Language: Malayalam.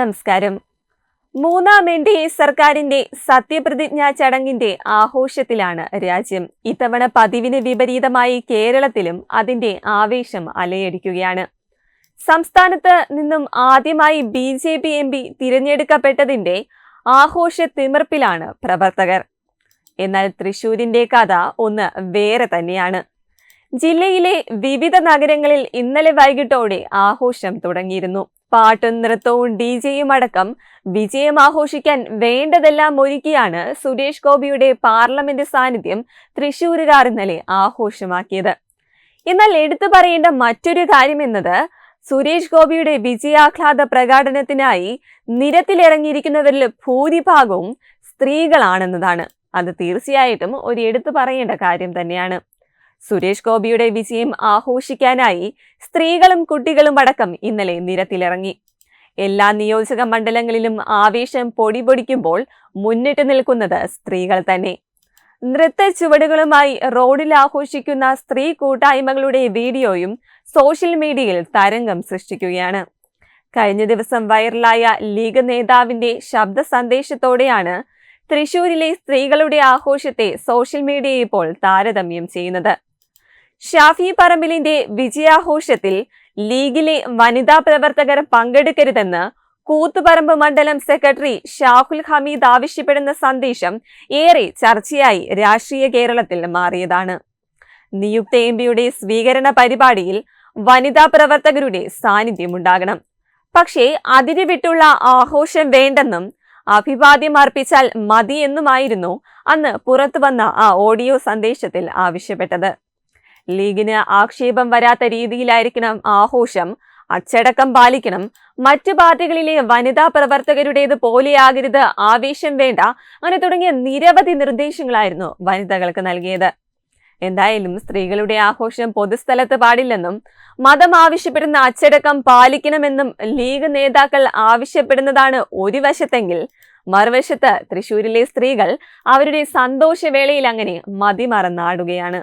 നമസ്കാരം. മൂന്നാം എൻ ഡി എ സർക്കാരിന്റെ സത്യപ്രതിജ്ഞാ ചടങ്ങിന്റെ ആഘോഷത്തിലാണ് രാജ്യം. ഇത്തവണ പതിവിന് വിപരീതമായി കേരളത്തിലും അതിന്റെ ആവേശം അലയടിക്കുകയാണ്. സംസ്ഥാനത്ത് നിന്നും ആദ്യമായി B J P M P തിരഞ്ഞെടുക്കപ്പെട്ടതിന്റെ ആഘോഷ തിമിർപ്പിലാണ് പ്രവർത്തകർ. എന്നാൽ തൃശൂരിന്റെ കഥ ഒന്ന് വേറെ തന്നെയാണ്. ജില്ലയിലെ വിവിധ നഗരങ്ങളിൽ ഇന്നലെ വൈകിട്ടോടെ ആഘോഷം തുടങ്ങിയിരുന്നു. പാട്ടും നൃത്തവും ഡി ജെയും അടക്കം വിജയം ആഘോഷിക്കാൻ വേണ്ടതെല്ലാം ഒരുക്കിയാണ് സുരേഷ് ഗോപിയുടെ പാർലമെന്റ് സാന്നിധ്യം തൃശൂരുകാർ ഇന്നലെ ആഘോഷമാക്കിയത്. എന്നാൽ എടുത്തു പറയേണ്ട മറ്റൊരു കാര്യം എന്നത് സുരേഷ് ഗോപിയുടെ വിജയാഹ്ലാദ പ്രകടനത്തിനായി നിരത്തിലിറങ്ങിയിരിക്കുന്നവരിൽ ഭൂരിഭാഗവും സ്ത്രീകളാണെന്നതാണ്. അത് തീർച്ചയായിട്ടും ഒരു എടുത്തു പറയേണ്ട കാര്യം തന്നെയാണ്. സുരേഷ് ഗോപിയുടെ വിജയം ആഘോഷിക്കാനായി സ്ത്രീകളും കുട്ടികളും അടക്കം ഇന്നലെ നിരത്തിലിറങ്ങി. എല്ലാ നിയോജക മണ്ഡലങ്ങളിലും ആവേശം പൊടിപൊടിക്കുമ്പോൾ മുന്നിട്ട് നിൽക്കുന്നത് സ്ത്രീകൾ തന്നെ. നൃത്ത ചുവടുകളുമായി റോഡിൽ ആഘോഷിക്കുന്ന സ്ത്രീ കൂട്ടായ്മകളുടെ വീഡിയോയും സോഷ്യൽ മീഡിയയിൽ തരംഗം സൃഷ്ടിക്കുകയാണ്. കഴിഞ്ഞ ദിവസം വൈറലായ ലീഗ് നേതാവിന്റെ ശബ്ദ സന്ദേശത്തോടെയാണ് തൃശൂരിലെ സ്ത്രീകളുടെ ആഘോഷത്തെ സോഷ്യൽ മീഡിയ ഇപ്പോൾ താരതമ്യം ചെയ്യുന്നത്. ഷാഫി പറമ്പിലിന്റെ വിജയാഘോഷത്തിൽ ലീഗിലെ വനിതാ പ്രവർത്തകർ പങ്കെടുക്കരുതെന്ന് കൂത്തുപറമ്പ് മണ്ഡലം സെക്രട്ടറി ഷാഹുൽ ഹമീദ് ആവശ്യപ്പെടുന്ന സന്ദേശം ഏറെ ചർച്ചയായി രാഷ്ട്രീയ കേരളത്തിൽ മാറിയതാണ്. നിയുക്ത എം പിയുടെ സ്വീകരണ പരിപാടിയിൽ വനിതാ പ്രവർത്തകരുടെ സാന്നിധ്യമുണ്ടാകണം. പക്ഷേ അതിര് വിട്ടുള്ള ആഘോഷം വേണ്ടെന്നും അഭിവാദ്യം അർപ്പിച്ചാൽ മതിയെന്നുമായിരുന്നു അന്ന് പുറത്തുവന്ന ആ ഓഡിയോ സന്ദേശത്തിൽ ആവശ്യപ്പെട്ടത്. ലീഗിന് ആക്ഷേപം വരാത്ത രീതിയിലായിരിക്കണം ആഘോഷം. അച്ചടക്കം പാലിക്കണം. മറ്റു പാർട്ടികളിലെ വനിതാ പ്രവർത്തകരുടേത് പോലെയാകരുത് ആവേശം വേണ്ട അങ്ങനെ തുടങ്ങിയ നിരവധി നിർദ്ദേശങ്ങളായിരുന്നു വനിതകൾക്ക് നൽകിയത്. എന്തായാലും സ്ത്രീകളുടെ ആഘോഷം പൊതുസ്ഥലത്ത് പാടില്ലെന്നും മതം ആവശ്യപ്പെടുന്ന അച്ചടക്കം പാലിക്കണമെന്നും ലീഗ് നേതാക്കൾ ആവശ്യപ്പെടുന്നതാണ് ഒരു വശത്തെങ്കിൽ മറുവശത്ത് തൃശൂരിലെ സ്ത്രീകൾ അവരുടെ സന്തോഷവേളയിൽ അങ്ങനെ മതിമറന്നാടുകയാണ്.